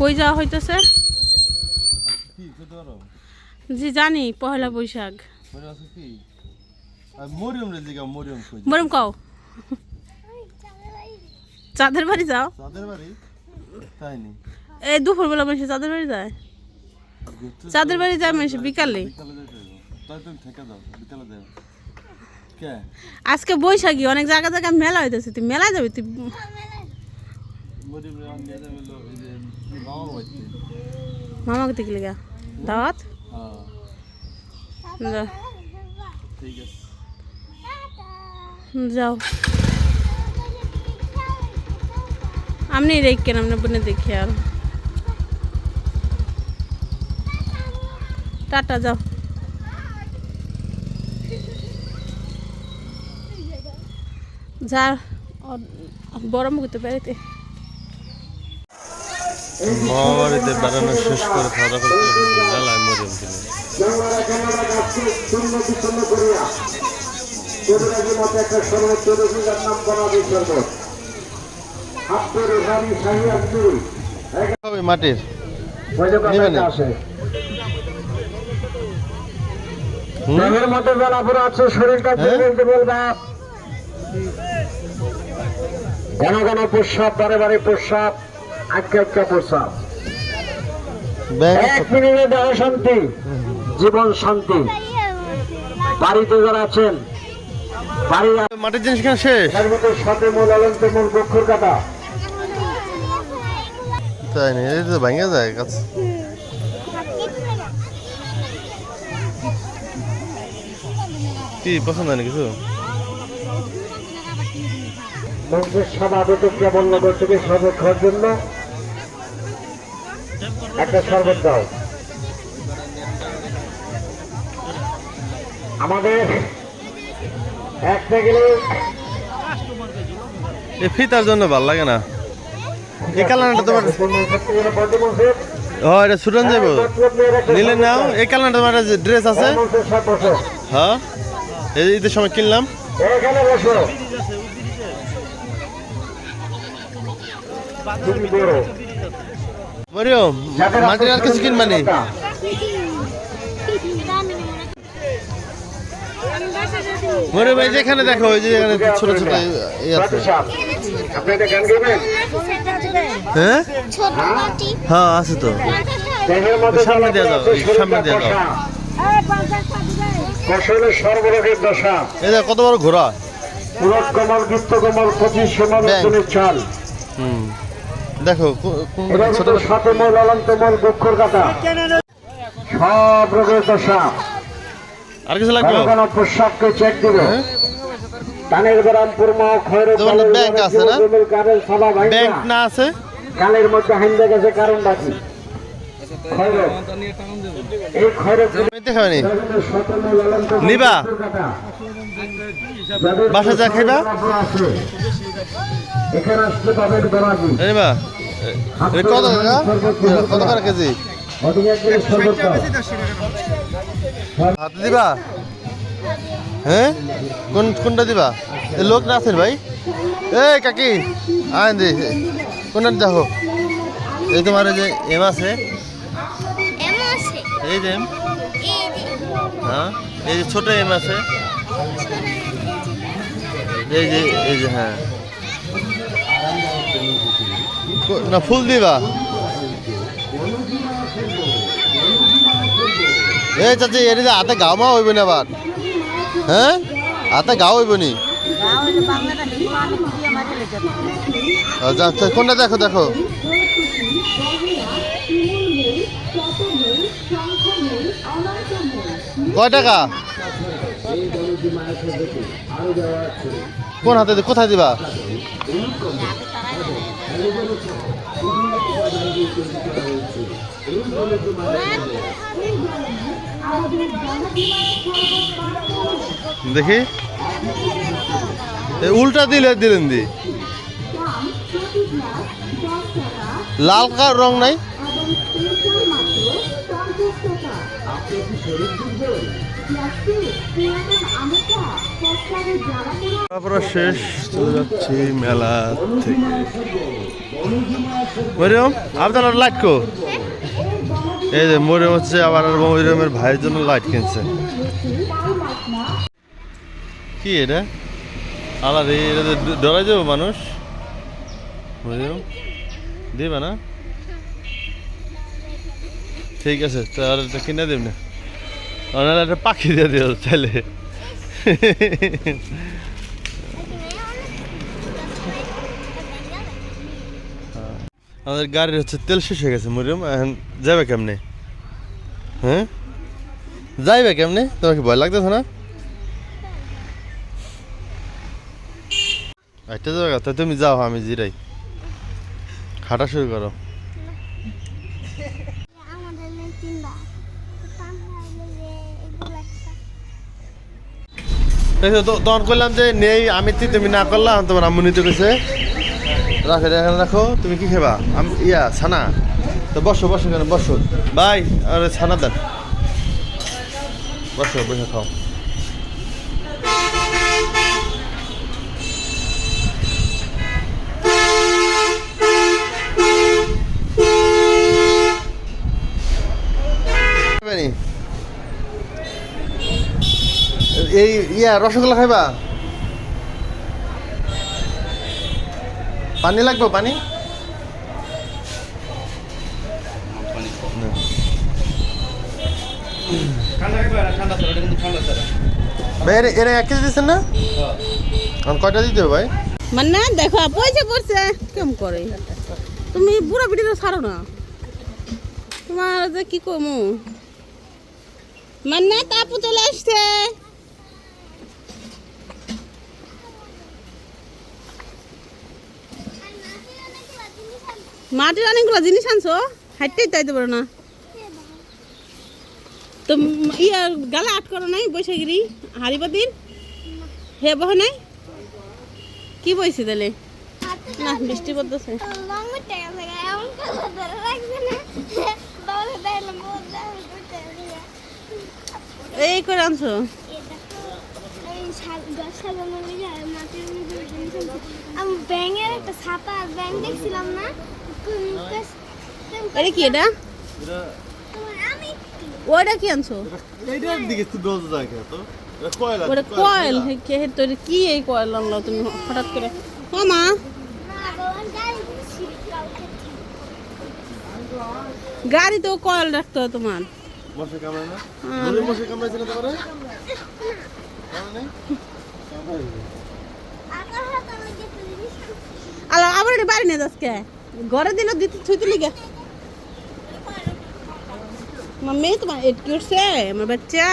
কই যাওয়া হইতেছে? জি জানি পহেলা বৈশাখ। মরিয়ম কও। চাঁদের বাড়ি যাও। তাদের বাড়ি? তাই নি? এই দুপুরবেলা মানুষ চাঁদের বাড়ি যায়? চাঁদের বাড়ি যায় মানুষ বিকালে? আজকে বৈশাখী অনেক জায়গা জায়গায় মেলা হইতেছে। তুই মেলায় যাবি তুই মামাকে দেখলি গা? দাওয়াত? হ্যাঁ। যাও। আপনি রেখেন আপনার বোনে দেখি আর। টাটা যাও। যা। বড় মুখতে বেড়াইতে বাড়িতে বেড়ানো শেষ করে খাওয়া দাওয়া করতে মাটির। ঘন ঘন প্রস্রাব বারে বারে প্রস্রাব আটকে আটকে প্রস্রাব ব্যাগ এক মিনিটে দেহ শান্তি জীবন শান্তি। বাড়িতে যারা আছেন মাটির জিনিস কেন শেষ? সাথে মূল অলন্ত মূল বক্ষর কাটা। তাই নি এই তো ভেঙে যায় গাছ। কি পছন্দ হয় না কিছু মঞ্চের সভাপতি কেবল নগর থেকে জন্য একটা শরবত দাও। আমাদের একটা গেলে এই ফিতার জন্য ভালো লাগে না। এই কালারটা তোমার ও এটা ছুটন যাব নিলে নাও। এই কালারটা তোমার ড্রেস আছে। হ্যাঁ। এই যে ঈদের সময় কিনলাম। এখানে বসো। তুমি বড়। মরিয়ম মাটির আর কিছু কিনবা নি মরিয়ম এই যে এখানে দেখো ওই যে এখানে ছোট ছোট এই আছে। এটা গাইবেন? হ্যাঁ? হ্যাঁ? আছে তো। সামনে দিয়ে দাও, সামনে দিয়ে দাও। কষলের সর্বরোগের দশা। দেখ কত বড় ঘোড়া? পুরট কমল গীত কমল পঁচিশ সমান ব্যাং। চাল। হুম। দেখো বক্ষর কাটা সব রোগের দশা আর কিছু লাগবে? প্রস্রাবকে চেক দিবে। হ্যাঁ? কানের খয়ের না ব্যাংক আছে না? ব্যাংক না। আছে? কানের মধ্যে হাইন্দে গেছে কারণ বাকি। নিবা? বাসা যা খাইবা? এখানে আসতে পাবেন গরাজি এই বা এই কত টাকা? কত করে কেজি? হাতে দিবা? হ্যাঁ? কোন কোনটা দিবা? এ লোক না আছেন ভাই। এই কাকি আয় দি কোনটা দেখো এই তোমার এই যে এম আছে। এই যে এম। হ্যাঁ? এই যে ছোট এম আছে। এই যে এই যে হ্যাঁ। না ফুল দিবা এই চাচি এটি হাতে গাও মা হইব না আবার হ্যাঁ? হাতে গাও হইব নি? কোনটা দেখো দেখো। কয় টাকা? কোন হাতে কোথায় দিবা? দেখি। উল্টা দিলে দিলেন দি। লাল কার রং নাই? তারপরে শেষ, চলে যাচ্ছি মেলা থেকে। মরিয়ম আপনার লাইট কো? এই যে মরিয়ম হচ্ছে আবার মরিয়মের ভাইয়ের জন্য লাইট কিনছে। কি এটা? আলাদা এটা তো ডরাই যাব মানুষ? মরিয়ম, দিবে না? ঠিক আছে, তাহলে এটা কিনে দেব না। একটা পাখি দিয়ে দিও চাইলে আমাদের গাড়ির হচ্ছে তেল শেষ হয়ে গেছে, মরিয়ম। এখন যাবে কেমনে? হ্যাঁ? যাইবে কেমনে? তোমাকে ভয় লাগতেছে না? একটা যাবে তা তুমি যাও, আমি জিরাই হাঁটা শুরু করো আমাদের নেই তিনবার এগুলো একটা এই তো তখন করলাম যে, নেই, আমি তি তুমি না করলাম তোমার আম্মুনি তো গেছে রাখে এখানে রাখো, তুমি কি খেবা? আমি, ইয়া, ছানা। তো বসো বসো এখানে, বসো। বাই আরে ছানা দেন। বসো, বসে খাও। এই, ইয়া, রসগোল্লা খাইবা? পানি লাগবে, পানি? এক কেজি ভাই? মানে তুমি তোমার যে কি কমু? মানে তাপু চলে আসছে। মাটির অনেকগুলো জিনিস আনছো? হাইটেই তাইতে পারো না। তো ইয়া গালা আট করো নাই বৈশাখিরি? হারিবাদিন হে বহ নাই? কি বইছে তাহলে? না, বৃষ্টি পড়তেছে। এই করে আনছো। মাটির। আমি ব্যাঙের একটা ব্যাঙ দেখছিলাম না? এটা কি এটা? ওটা কি আনছো? এইটার দিকে তো? ওটা কয়েল কে তো কি এই কয়েল আনলো তুমি হঠাৎ করে? ও মা। গাড়িতেও কয়েল রাখতে হয় তোমার। মশা কামড়ে না। মশা কামড়াইছে না তোমারে? আলো আবার এটা বাড়ি নিয়ে যাচ্ছে ঘরে দিল দিতে ছুঁতে লিগে। মেয়ে তোমার এট করছে, আমার বাচ্চা।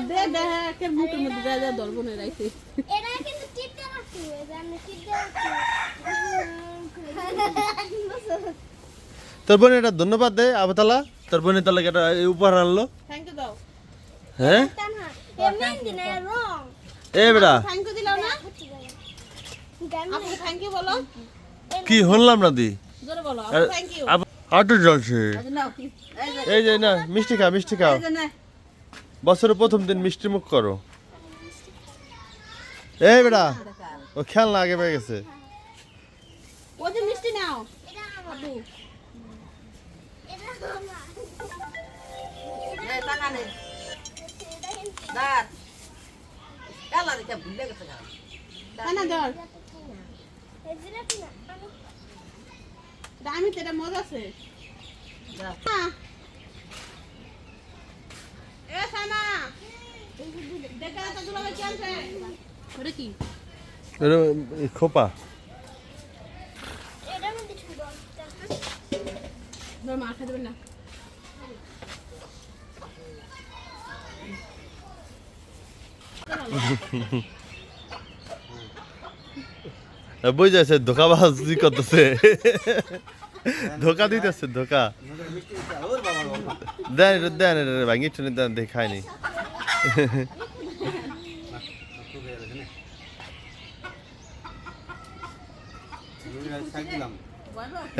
দেখে মুখের মধ্যে যা যা বনে রাখছি কিন্তু তোর বোন এটা ধন্যবাদ দে আবতালা। তোর তাহলে এটা এই উপহার আনলো। থ্যাংক ইউ দাও। হ্যাঁ? এ না রং। বেটা। থ্যাংক ইউ দিলাও না? গামি থ্যাংক ইউ বলো। কি শুনলাম না দি? জোরে বলো আর- থ্যাংক ইউ আটু জ্বলছে এই যে না মিষ্টি খাও মিষ্টি খাও। এই যে নে। বছরের প্রথম দিন মিষ্টি মুখ করো। এই বেটা ও খেলনা আগে পেয়ে গেছে। মিষ্টি নাও। এটা আমার আপু এটা আমার এই টাকা নেই এটা কিন্তু দাঁত এলা রেখে ভুলে গেছে গা না না ধর এই জিরাফি না আমি এটা আমি তো এটা মজা আছে যা। হ্যাঁ। এ সানা দেখা তো দুলাভাই কি আনছে ওটা কি এটা এই খোপা। বুঝ যাচ্ছে ধোকাবাজি করতেছে। ধোকা দিতেছে ধোকা। দেন দেন ভাঙি দেন দেখে খায়নি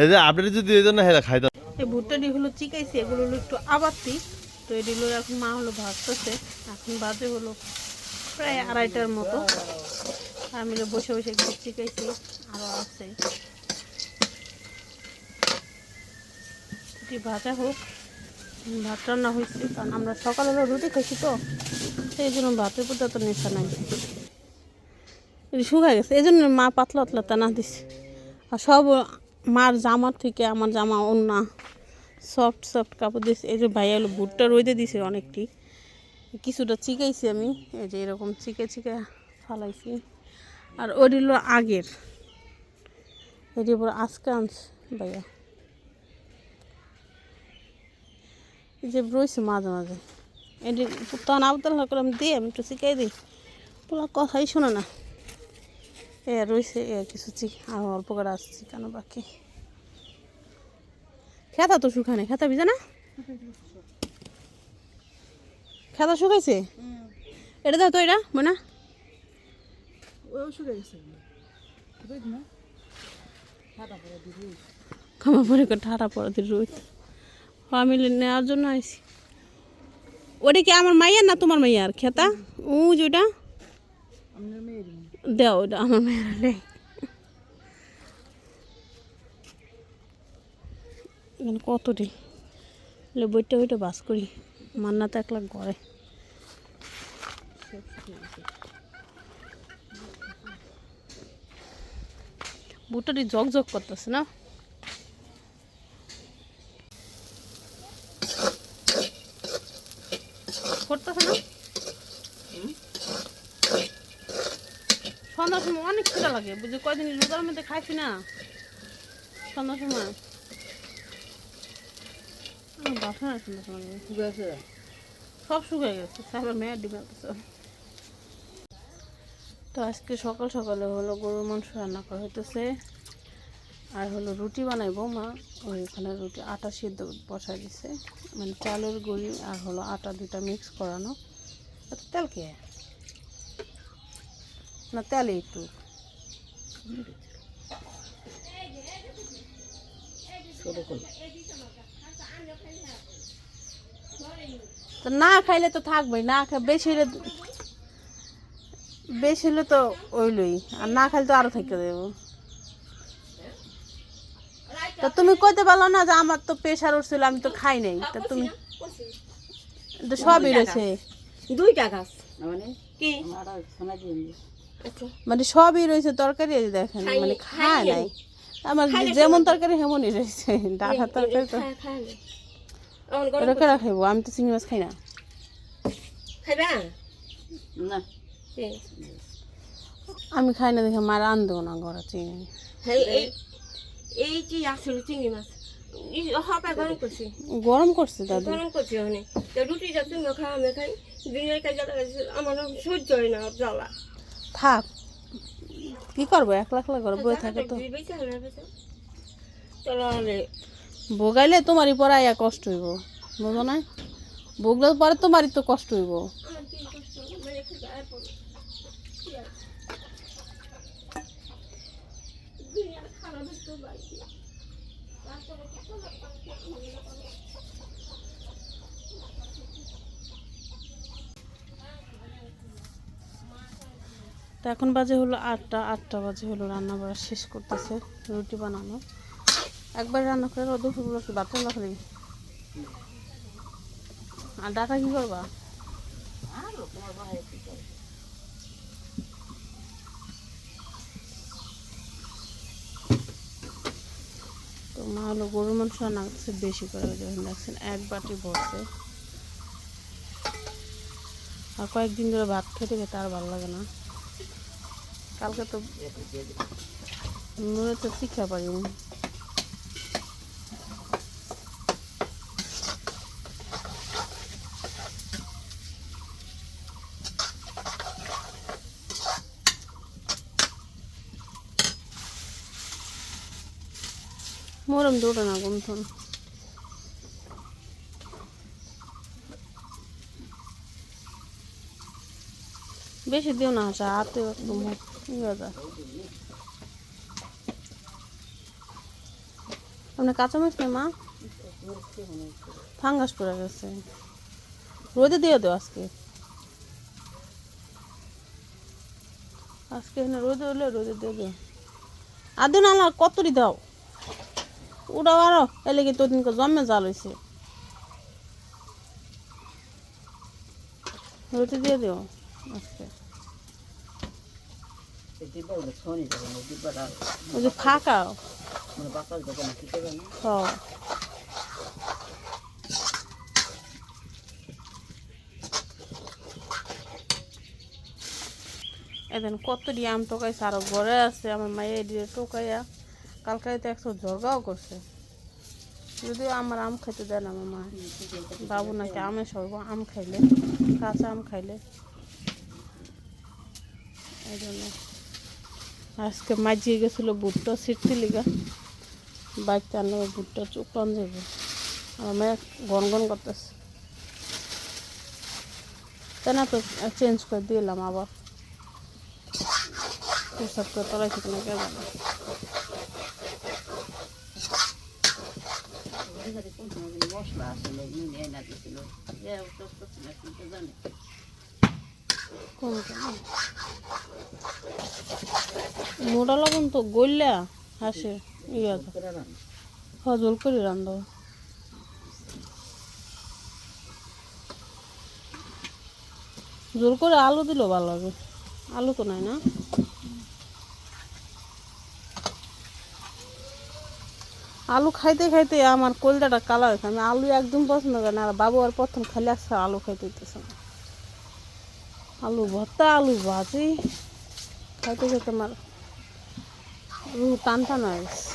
এই যে আপনি যদি এই জন্য হেরা খাইতাম এই ভুট্টাটি হলো চিকাইছি এগুলো হলো একটু আবাতি। তো এগুলো এখন মা হলো ভাজতেছে। এখন বাজে হলো প্রায় আড়াইটার মতো। আমি বসে বসে একটু চিকাইছি আরও আছে। ভাজা হোক ভাত রান্না হয়েছে কারণ আমরা সকালে হলো রুটি খাইছি তো। সেই জন্য ভাতের প্রতি তো নেশা নাই। শুকায় গেছে। এই জন্য মা পাতলা পাতলা টানা দিছে। আর সব মার জামার থেকে আমার জামা অন্য সফট সফট কাপড় দিয়েছে এই যে ভাইয়া হলো বুটটা রইতে দিছে অনেকটি। কিছুটা চিকাইছি আমি। এই যে এরকম চিকে চিকে ফালাইছি। আর ওটি হলো আগের। এটি পরে আজকে ভাইয়া। এই যে রয়েছে মাঝে মাঝে। এটি তখন আবদাল করে আমি দিই আমি একটু চিকাই দিই। পুরো কথাই শোনে না। এ রয়েছে এ কিছু চিক আর অল্প করে আসছি কেন বাকি? খেতা তো শুকানে খেতা ভিজে না? খেতা শুকাইছে? এটা দাও তো এটা মনে খামা পরে ঠাটা পরে দিন রোদ ফ্যামিলি নেওয়ার জন্য আইসি ওটা কি আমার মাইয়ার না তোমার মাইয়ার খেতা? উ যেটা? দেও, ওটা আমার মেয়ের নেই কতটি বইটা বইটা বাস করি। মান্না তো একলা ঘরে। বুটাটি জগ জগ করতেছে না? করতেছে না? সন্ধ্যার সময় অনেক খিদা লাগে কয়দিন রোজার মধ্যে খাইছি না। সন্ধ্যার সময়। সন্ধ্যার সব শুকিয়ে গেছে সাহেবের মেয়ের ডিমে তো আজকে সকাল সকালে হলো গরুর মাংস রান্না করা হইতেছে। আর হলো রুটি বানাইবো, মা। ওইখানে রুটি, আটা সিদ্ধ বসাই দিছে। মানে চালের গুঁড়ি আর হলো আটা দুটা মিক্স করানো। তেল কে? না, তেলে একটু। না খাইলে তো থাকবেই। না খাই বেশি হলে বেশি হলে তো ওইলই। আর না খাইলে তো আরও থেকে দেবো। তা তুমি কইতে পারল না যে আমার তো প্রেশার উঠছিল আমি তো খাই নাই। তা তুমি তো সবই রয়েছে। দুইটা গাছ? মানে কি? দিয়ে মানে সবই রয়েছে তরকারি দেখেন মানে খায় নাই। আমার যেমন তরকারি হেমনই রয়েছে। ডাটার তরকারি তো এটা কেরা খাইবো? আমি তো চিংড়ি মাছ খাই না। খাইবা? না। আমি খাই না দেখে মার আন দেবো না ঘরে চিংড়ি। এই কি আসলে চিংড়ি মাছ হপা গরম করছি। গরম করছে দাদু। গরম করছি ওখানে। তো রুটিটা তুমি খাওয়া আমি খাই। দিনের কাজ আমার সহ্য হয় না জ্বালা। থাক। কি করব? একলা একলা করে বই থাকে তো। ভোগাইলে তোমারই পরে আয়া কষ্ট হইব। বুঝো না ভোগলে পরে তোমারই তো কষ্ট হইব আমার কি কষ্ট মানে একটু গায়ে পড়ে কি আর? দুনিয়ার খারাপ একটু বাকি তারপরে কি করব? তো এখন বাজে হলো আটটা আটটা বাজে হলো রান্না বাড়া শেষ করতেছে, রুটি বানানো। একবার রান্না করে রোদ ফুলগুলো কি বাথরুম রাখলি আর ডাটা কি করবা? তো মা হলো গরুর মাংস রান্না করতেছে বেশি করে যখন দেখছেন এক বাটি বসে আর কয়েকদিন ধরে ভাত খেতে খেতে আর ভালো লাগে না। কালকে তো নুনে তো শিক্ষা পারিনি মোরম দুটো না গুমথন বেশি দিও না হাতে একদম আপনার কাঁচামরিচ নেই, মা? ফাঙ্গাস পড়ে গেছে। রোদে দিয়ে দেও আজকে। আজকে এখানে রোদে হলে রোদে দিয়ে দেও। আদে না কতরি দাও? উড়াও আরও, এলে কি তোদিনকে জন্মে জাল হয়েছে রোদে দিয়ে দিও আজকে ডিব্বা ওগুলো ছনি যাবে না ডিব্বাটা এদিন কত দিয়ে আম টোকাইছে, আরও ঘরে আছে, আমার মায়ের এদিকে টোকাইয়া। কালকে তো একশো ঝরগাও করছে। যদিও আমার আম খাইতে দেয় না আমার মা। বাবু নাকি আমে সর্ব, আম খাইলে, কাঁচা আম খাইলে। এই জন্য। আজকে মাজিয়ে গেছিল ভুট্টা ছিটতে লিগা। বাইকটা আনলে, ভুট্টা চুকলান যাবে আমার মেয়ে গন গন করতেছে। তাই না তো চেঞ্জ করে দিলাম আবার। পোশাক করে তলাইছে কিনা কে জানে। এখানে কোন সময় যেন মশলা আসলে নুন এনে দিয়েছিল যে টেস্ট করছে না কিন্তু জানে। মোটা লবণ তো গইলা হাসে ইয়া হজল করে রান্ধ জোর করে আলু দিলেও ভালো হবে। আলু তো নাই না? আলু খাইতে খাইতে আমার কলজাটা কালা হয়েছে আমি আলু একদম পছন্দ করি না, আর বাবু আর প্রথম খালি আসছে আলু খাইতে দিতেছে না। আলু ভর্তা আলু ভাজি খাইতে খাইতে আমার রুহ টান টান হয়ে গেছে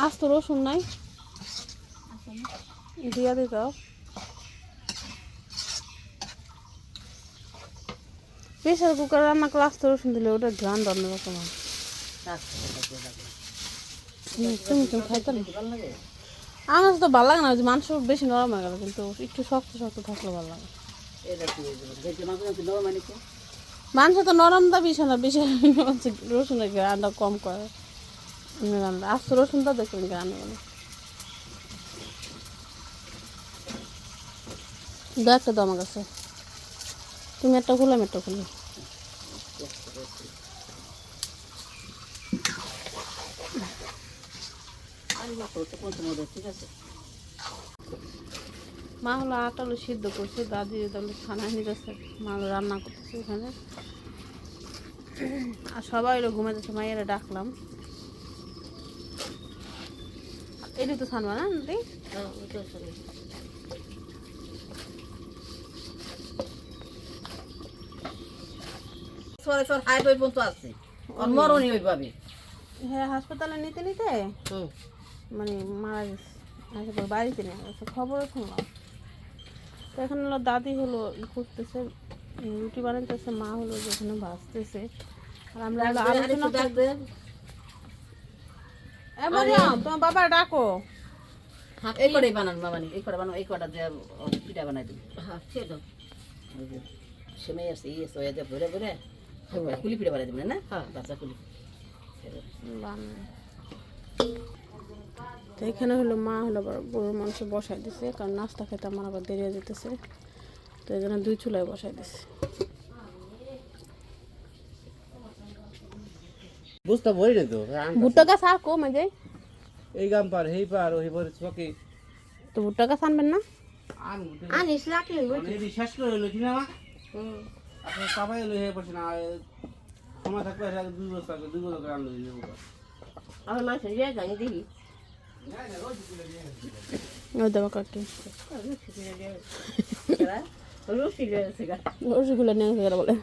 আজ তো রসুন নাই দিয়া দিতে প্রেশার কুকার রান্না করে আস্ত রসুন দিলে ওটা গ্রান্ড অন্যরকম হয় তুমি তুমি খাইতে আমার তো ভালো লাগে না যে মাংস বেশি নরম হয়ে গেল কিন্তু একটু শক্ত শক্ত থাকলে ভালো লাগে মাংস মানে তো নরম দা বেশি না বেশি রসুনের গ্রান্ডটা কম করে আস্ত রসুনটা দেখবেন গ্রান্ড দু একটা দাম কাছে তুমি একটা খুলে আমি একটা খুলি। আছে মা হলো আটা হলো সিদ্ধ করছে দাদি তাহলে খানায় নিতেছে মা হলো রান্না করতেছে ওখানে আর সবাই হলো ঘুমাইতেছে মায়েরা ডাকলাম। এটি তো ছানবা না সর হাইট ওই পর্যন্ত আছে। ওর মরণই ওইভাবে। হ্যাঁ হাসপাতালে নিতে নিতে মানে মারা গেছে। তারপর বাড়িতে নিয়ে গেছে খবরও শুনলাম। তো এখানে হলো দাদি হলো ই করতেছে রুটি বানাইতেছে মা হলো যেখানে ভাজতেছে আর আমরা আলোচনা তোমার বাবা ডাকো। এই কটাই বানান মামানি এই কটা বানাও এই কটা দিয়ে পিঠা বানাই দিবি। হ্যাঁ ঠিক আছে ওই যে সেমাই আছে ই আছে ওই ভরে ভরে কুলি পিঠা বানাই না? হ্যাঁ। বাচ্চা কুলি। তো এখানে হলো মা হলো গরুর মাংস বসাই দিছে কারণ নাস্তা খেতে আমার আবার দেরি হয়ে যেতেছে। তো এই জন্য দুই চুলায় বসাই দিছে। বুঝতে পারি না তো ভুট্টা গাছ আর কম এই যে। এই গাম পার হেই পার ওই পার চকে। তো ভুট্টা গাছ আনবেন না? আনিস রাখলে শেষ করে না মা আপনার সবাই হলো হে বসে না সময় থাকবে দুই বছর আগে দুই বছর। আমার জানি দেখি নিয়ে বলে।